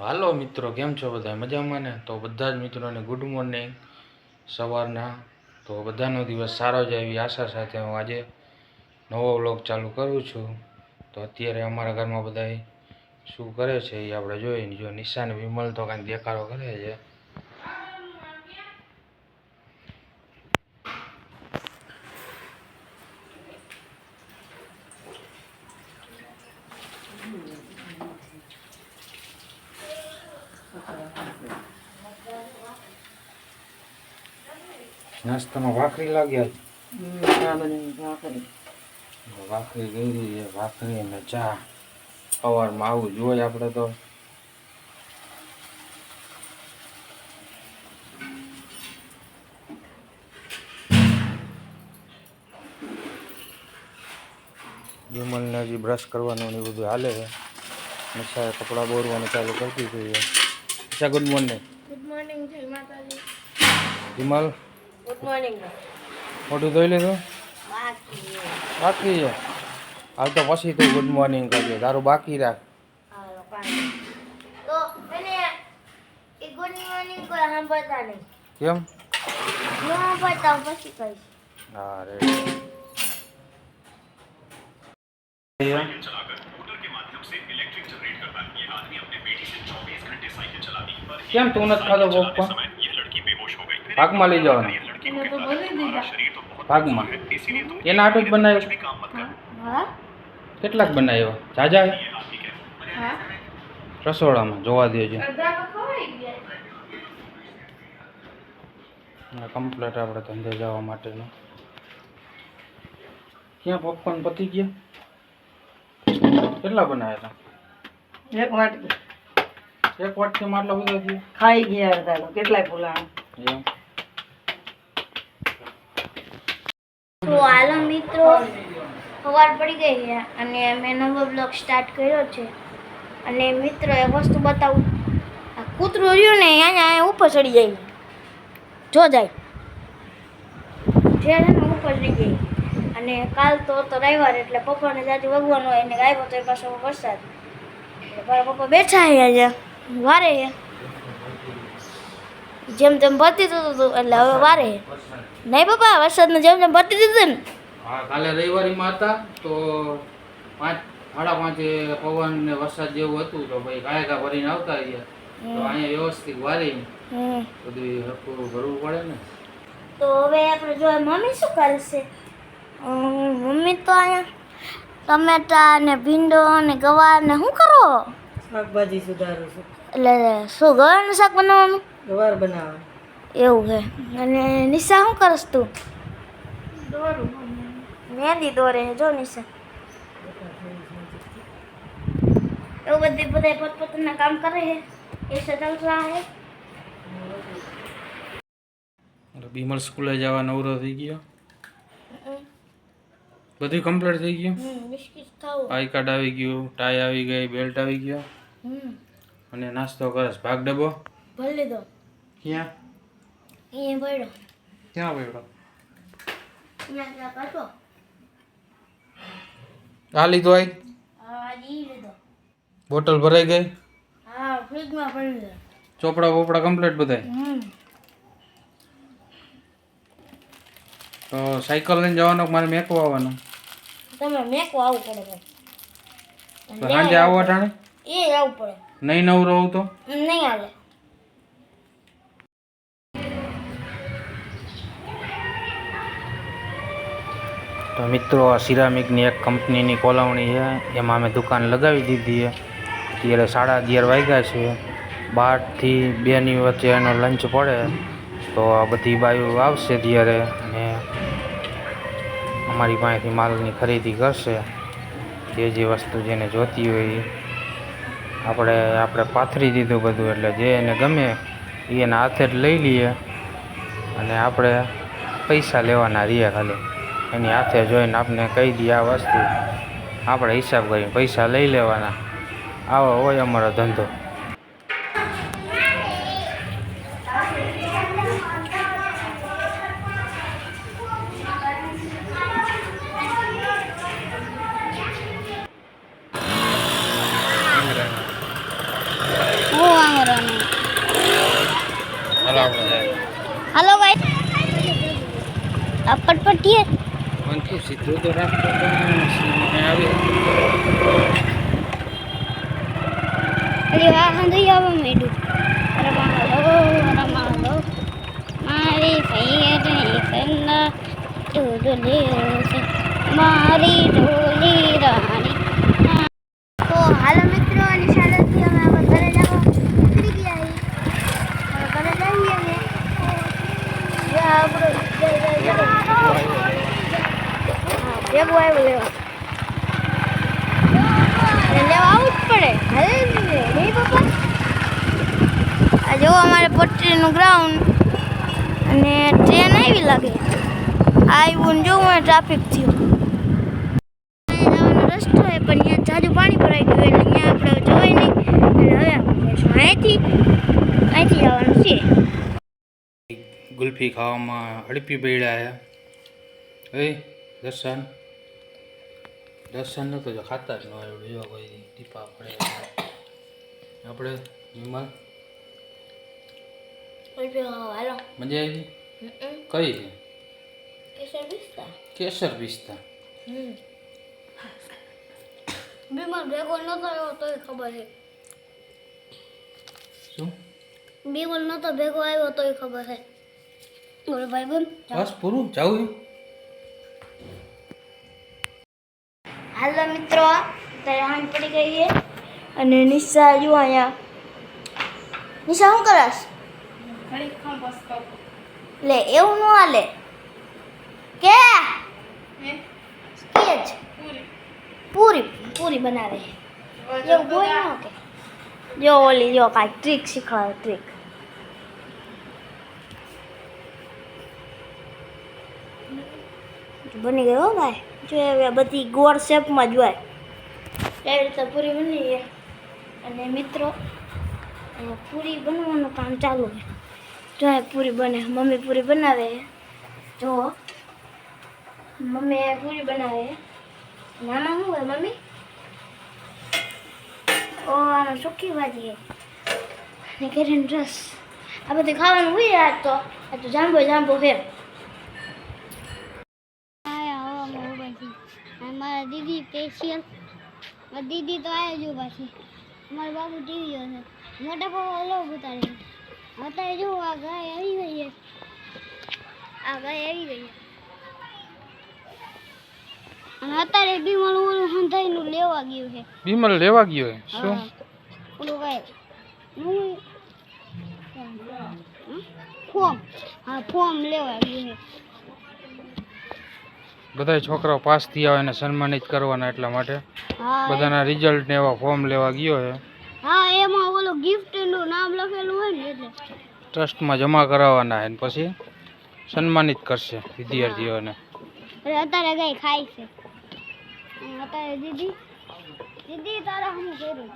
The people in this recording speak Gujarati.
હાલો મિત્રો, કેમ છો બધા? મજામાં ને? તો બધા જ મિત્રોને ગુડ મોર્નિંગ સવારના. તો બધાનો દિવસ સારો જાય એવી આશા સાથે હું આજે નવો વ્લોગ ચાલુ કરું છું. તો અત્યારે અમારા ઘરમાં બધા શું કરે છે એ આપણે જોઈએ જો નિશાન વિમલ તો કાંઈક દેખાડો કરે છે. નાસ્તામાં ભાખરી લાગ્યા ભાખરી ગઈ છે ભાખરી અને ચા સવારમાં આવું જોઈએ આપણે તો વિમલને હજી બ્રશ કરવાનું ને બધું હાલે છે. મસાએ કપડાં બોરવાનું ચાલુ કરતી હતી Nisha good morning good morning જય માતાજી. વિમલ ગુડ મોર્નિંગ મોટું ધોઈ લીધું? બાકી બાકી છે? હાલ તો પછી તું ગુડ મોર્નિંગ કરજે તારું બાકી રાખ. તો એને એ ગુડ મોર્નિંગ કોઈ સાંભળતા નહીં. કેમ? હું સાંભળતા પછી કહીશ. હા કેમ તું નથી ખાધો પોપકોર્ન ભાગમાં લઈ જવાનો. એને તો બોલી દીધા. ભાગમાં. એના આટો જ બનાવ્યો? કેટલાક બનાવ્યો? જાજા? રસોડામાં જોવા દેજો કમ્પ્લેટ આપણે ધંધે જવા માટેનું. ક્યાં પોપકોર્ન પતી ગયા? કેટલા બનાવ્યા એક વાટકી. હતા એક વાટકીમાં આટલા બધા છે. ખાઈ ગયા અડધા તો કેટલાય પુલાણ તો હાલો મિત્રો સવાર પડી ગઈ છે અને મેં નવો બ્લોગ સ્ટાર્ટ કર્યો છે. અને મિત્રો એ વસ્તુ બતાવું. આ કૂતરું રહ્યું ને અહીંયા અહીંયા ઉપર ચડી જાય. જો જાય. જે છે ને ઉપર ચડી ગઈ. અને કાલ તો હતો રવિવાર એટલે પપ્પાને જાજુ વગવાનું હોય એને આવ્યો તો એ પાછો વરસાદ. એટલે પપ્પા બેઠા અહીંયા આજે વારે. જેમ જેમ તેમ ભરતી હતું એટલે હવે વારે. નહીં પપ્પા વરસાદને જેમ જેમ ભરતી દીધું ને. હા કાલે રવિવારીમાં હતા તો પાંચ સાડા પાંચે પવન ને વરસાદ જેવું હતું તો ભાઈ ગાય ગા ભરીને આવતા રહ્યા. તો અહીંયા વ્યવસ્થિત વારી. હમ. બધું હરખું ભરવું પડે ને. તો હવે આપણે જો મમ્મી શું કરશે? છે મમ્મી તો અહીંયા ટમેટા ને ભીંડો ને ગવાર ને શું કરો? શાકભાજી સુધારું છું. એટલે શું ગવારનું શાક બનાવવાનું? ગવાર બનાવે. એવું છે. અને નિશા શું કરસ તું? મહેંદી દોરે જો નિશા. એવું બધી બધા પોતપોતાના કામ કરે છે? એ ચલ છે. है બીમલ સ્કૂલે જવા નવરો થઈ ગયો. બધું કમ્પ્લીટ થઈ ગયું? બિસ્કિટ ખાવું. આઈ કાર્ડ આવી ગયું ટાઈ આવી ગઈ બેલ્ટ આવી ગયો? હમ. અને નાસ્તો કરસ. ભાગ ડબો ભરી લીધો. ક્યાં? અહીંયા ભર્યો. ક્યાં પડ્યો અહીંયા કાઢો આ લીધો આઈ? હા ઈ લીધો. બોટલ ભરાઈ ગઈ? હા ફ્રીજમાં પડી લીધો. ચોપડા બોપડા કમ્પ્લીટ બધાય? તો સાયકલ લઈને જવાનો મારે મેકો આવવાનો? તમે મેકો આવવું પડે સાંજે આવો અટાણે? એ આવવું પડે. નહીં નવરો રહું તો? નહીં આવે. તો મિત્રો આ સિરામિકની એક કંપનીની કોલાવણી છે. એમાં અમે દુકાન લગાવી દીધી છે. અત્યારે સાડા અગિયાર વાગ્યા છે. બારથી બેની વચ્ચે એનો લંચ પડે. તો આ બધી બાયું આવશે ત્યારે અને અમારી પાસેથી માલની ખરીદી કરશે. જે જે વસ્તુ જેને જોતી હોય એ. આપણે આપણે પાથરી દીધું બધું એટલે જે એને ગમે એ એના હાથે જ લઈ લઈએ અને આપણે પૈસા લેવાના રહીએ ખાલી. એની હાથે જોઈને આપણે કહી દઈએ આ વસ્તુ. આપણે હિસાબ કરીને પૈસા લઈ લેવાના. આવો હોય અમારો ધંધો. હલો ભાઈ. પટપટીએ. અંતુ સીધું તો રાખતો આવી. વાહન તો આવવા મેડું. રમાડો રમાડો મારી સૈયદ મારી ઢોલી રાણી ભેગું આવ્યું લેવા. લેવા આવવું જ પડે. જ નહીં. પપ્પા? આ જો અમારે પટરીનું ગ્રાઉન્ડ અને ટ્રેન આવી લાગે. આવ્યું ને જોવું ટ્રાફિક થયું. જવાનો રસ્તો હોય પણ ત્યાં જાજુ પાણી ભરાઈ ગયું એટલે ત્યાં આપણે જોઈ નહીં. એટલે હવે અહીંથી. અહીંથી જવાનું છે. ગુલ્ફી ખાવામાં હડપી બેડ્યા હે, દર્શન? દર્શન નતો જો ખાતા જ ન હોય એવા કોઈ ટીપા પડે. આપણે વિમાન મજા આવી? કઈ છે? કેસર વિસ્તા કેસર પિસ્તા. બીમાર ભેગો નતો આવ્યો તોય ખબર છે. શું? બીમલ નતો ભેગો આવ્યો તોય ખબર છે. બોલ ભાઈ બોલ બસ પૂરું? જાવું હાલો મિત્રો, અત્યારે હાંજ પડી ગઈ છે. અને નિશા જો અહીંયા. નિશા, શું કરસ? લે, એવું ન હાલે. કે? સ્કેચ પૂરી પૂરી બનાવે. એવું બોલ ન કે. જો, ઓલી, જો કાંઈ ટ્રીક શીખવાડે ટ્રીક બની ગયો ભાઈ? જો હવે બધી ગોળ શેપમાં જ હોય. એવી રીતે પૂરી બની છે અને મિત્રો પૂરી બનવાનું કામ ચાલુ છે. જો પૂરી બને, મમ્મી પૂરી બનાવે. જો, મમ્મી પૂરી બનાવે. નાના શું હોય, મમ્મી? ઓ, આમાં સુકી ભાજી છે. અને કેરીનો રસ આ બધું ખાવાનું હોય આજ તો. આ તો જાંબો જાંબો છે મારા દીદી સ્પેશિયલ દીદી તો આવ્યા જો પાછી મારા બાબુ ટીવી જોશે મોટા પપ્પા લોક ઉતારે અત્યારે જો આ ગાય આવી ગઈ છે. આ ગાય આવી ગઈ છે. અને અત્યારે બી મારું ઓલું હંધાઈનું લેવા ગયું છે. વિમલ લેવા ગયો છે? શું? ઓલું ગાય. હું. ફોર્મ. હા ફોર્મ લેવા ગયું છે. બધા છોકરાઓ પાસ થયા હોય એને સન્માનિત કરવાના એટલા માટે. બધાના રિઝલ્ટ ને એવા ફોર્મ લેવા ગયો છે. હા એમાં ઓલું ગિફ્ટનું નામ લખેલું હોય ને એટલે. ટ્રસ્ટમાં જમા કરાવવાના છે પછી સન્માનિત કરશે વિદ્યાર્થીઓને. અત્યારે ગઈ ખાય છે. અત્યારે દીદી દીદી તારા હું કરું